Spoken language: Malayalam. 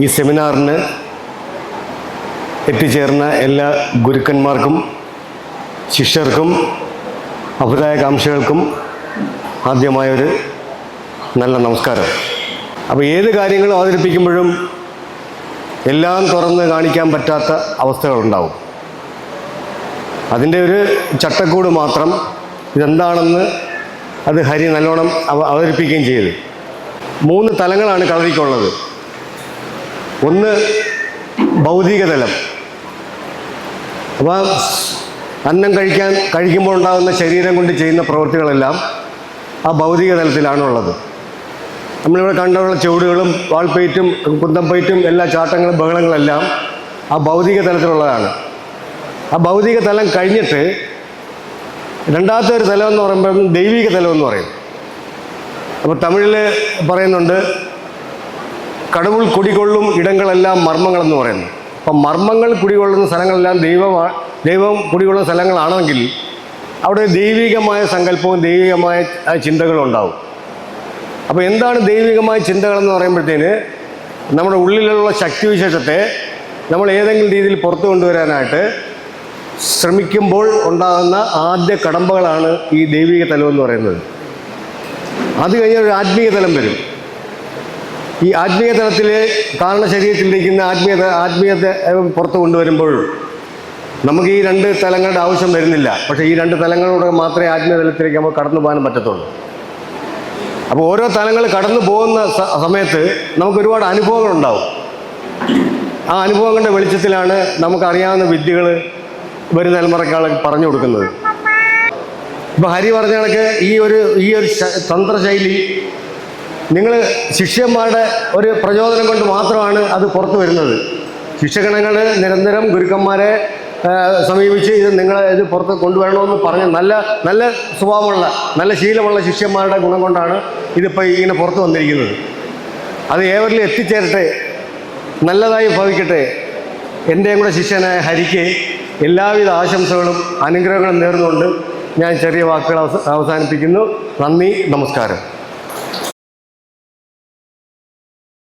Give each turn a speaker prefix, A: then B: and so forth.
A: ഈ സെമിനാറിന് എത്തിച്ചേർന്ന എല്ലാ ഗുരുക്കന്മാർക്കും ശിഷ്യർക്കും അഭിപ്രായകാംക്ഷികൾക്കും ആദ്യമായൊരു നല്ല നമസ്കാരം. അപ്പോൾ ഏത് കാര്യങ്ങളും അവതരിപ്പിക്കുമ്പോഴും എല്ലാം തുറന്ന് കാണിക്കാൻ പറ്റാത്ത അവസ്ഥകളുണ്ടാവും. അതിന്റെ ഒരു ചട്ടക്കൂട് മാത്രം ഇതെന്താണെന്ന് അത് ഹരി നല്ലോണം അവ അവതരിപ്പിക്കുകയും ചെയ്തു. മൂന്ന് തലങ്ങളാണ് കളരിക്കുള്ളത് ഒന്ന് ഭൗതിക തലം അപ്പോൾ അന്നം കഴിക്കാൻ കഴിക്കുമ്പോൾ ഉണ്ടാകുന്ന ശരീരം കൊണ്ട് ചെയ്യുന്ന പ്രവൃത്തികളെല്ലാം ആ ഭൗതിക തലത്തിലാണുള്ളത് നമ്മളിവിടെ കണ്ടുള്ള ചുവടുകളും വാൾപ്പയറ്റും കുന്തംപയറ്റും എല്ലാ ചാട്ടങ്ങളും ബഹളങ്ങളെല്ലാം ആ ഭൗതിക തലത്തിലുള്ളതാണ് ആ ഭൗതിക തലം കഴിഞ്ഞിട്ട് രണ്ടാമത്തെ ഒരു തലം എന്ന് പറയുമ്പോൾ ദൈവിക തലം എന്ന് പറയും. അപ്പോൾ തമിഴിൽ പറയുന്നുണ്ട് കടവുൾ കുടികൊള്ളും ഇടങ്ങളെല്ലാം മർമ്മങ്ങളെന്ന് പറയുന്നു. അപ്പം മർമ്മങ്ങൾ കുടികൊള്ളുന്ന സ്ഥലങ്ങളെല്ലാം ദൈവം ദൈവം കുടികൊള്ളുന്ന സ്ഥലങ്ങളാണെങ്കിൽ അവിടെ ദൈവികമായ സങ്കല്പവും ദൈവികമായ ചിന്തകളും ഉണ്ടാവും. അപ്പോൾ എന്താണ് ദൈവികമായ ചിന്തകളെന്ന് പറയുമ്പോഴത്തേന് നമ്മുടെ ഉള്ളിലുള്ള ശക്തിവിശേഷത്തെ നമ്മൾ ഏതെങ്കിലും രീതിയിൽ പുറത്തു കൊണ്ടുവരാനായിട്ട് ശ്രമിക്കുമ്പോൾ ഉണ്ടാകുന്ന ആദ്യ കടമ്പകളാണ് ഈ ദൈവിക തലം എന്ന് പറയുന്നത്. അത് കഴിഞ്ഞാൽ ഒരു ആത്മീയ തലം വരും. ഈ ആത്മീയ തലത്തിൽ കാരണ ശരീരത്തിലിരിക്കുന്ന ആത്മീയ ആത്മീയത്തെ പുറത്ത് കൊണ്ടുവരുമ്പോൾ നമുക്ക് ഈ രണ്ട് തലങ്ങളുടെ ആവശ്യം വരുന്നില്ല. പക്ഷെ ഈ രണ്ട് തലങ്ങളിലൂടെ മാത്രമേ ആത്മീയ തലത്തിലേക്ക് നമുക്ക് കടന്നു പോകാൻ പറ്റത്തുള്ളൂ. അപ്പോൾ ഓരോ തലങ്ങൾ കടന്നു പോകുന്ന സമയത്ത് നമുക്ക് ഒരുപാട് അനുഭവങ്ങൾ ഉണ്ടാവും. ആ അനുഭവങ്ങളുടെ വെളിച്ചത്തിലാണ് നമുക്കറിയാവുന്ന വിദ്യകൾ വരും തലമുറക്കാൾ പറഞ്ഞു കൊടുക്കുന്നത്. ഇപ്പം ഹരി പറഞ്ഞ കണക്ക് ഈ ഒരു ഈ ഒരു തന്ത്രശൈലി നിങ്ങൾ ശിഷ്യന്മാരുടെ ഒരു പ്രചോദനം കൊണ്ട് മാത്രമാണ് അത് പുറത്തു വരുന്നത്. ശിക്ഷകണങ്ങൾ നിരന്തരം ഗുരുക്കന്മാരെ സമീപിച്ച് ഇത് നിങ്ങൾ ഇത് പുറത്ത് കൊണ്ടുവരണമെന്ന് പറഞ്ഞ് നല്ല നല്ല സ്വഭാവമുള്ള നല്ല ശീലമുള്ള ശിഷ്യന്മാരുടെ ഗുണം കൊണ്ടാണ് ഇതിപ്പോൾ ഇങ്ങനെ പുറത്തു വന്നിരിക്കുന്നത്. അത് ഏവരിലും എത്തിച്ചേരട്ടെ നല്ലതായി ഭവിക്കട്ടെ. എന്റെയും കൂടെ ശിഷ്യനായ ഹരിക്ക് എല്ലാവിധ ആശംസകളും അനുഗ്രഹങ്ങളും നേർന്നുകൊണ്ട് ഞാൻ ചെറിയ വാക്കുകൾ അവസാനിപ്പിക്കുന്നു. നന്ദി നമസ്കാരം.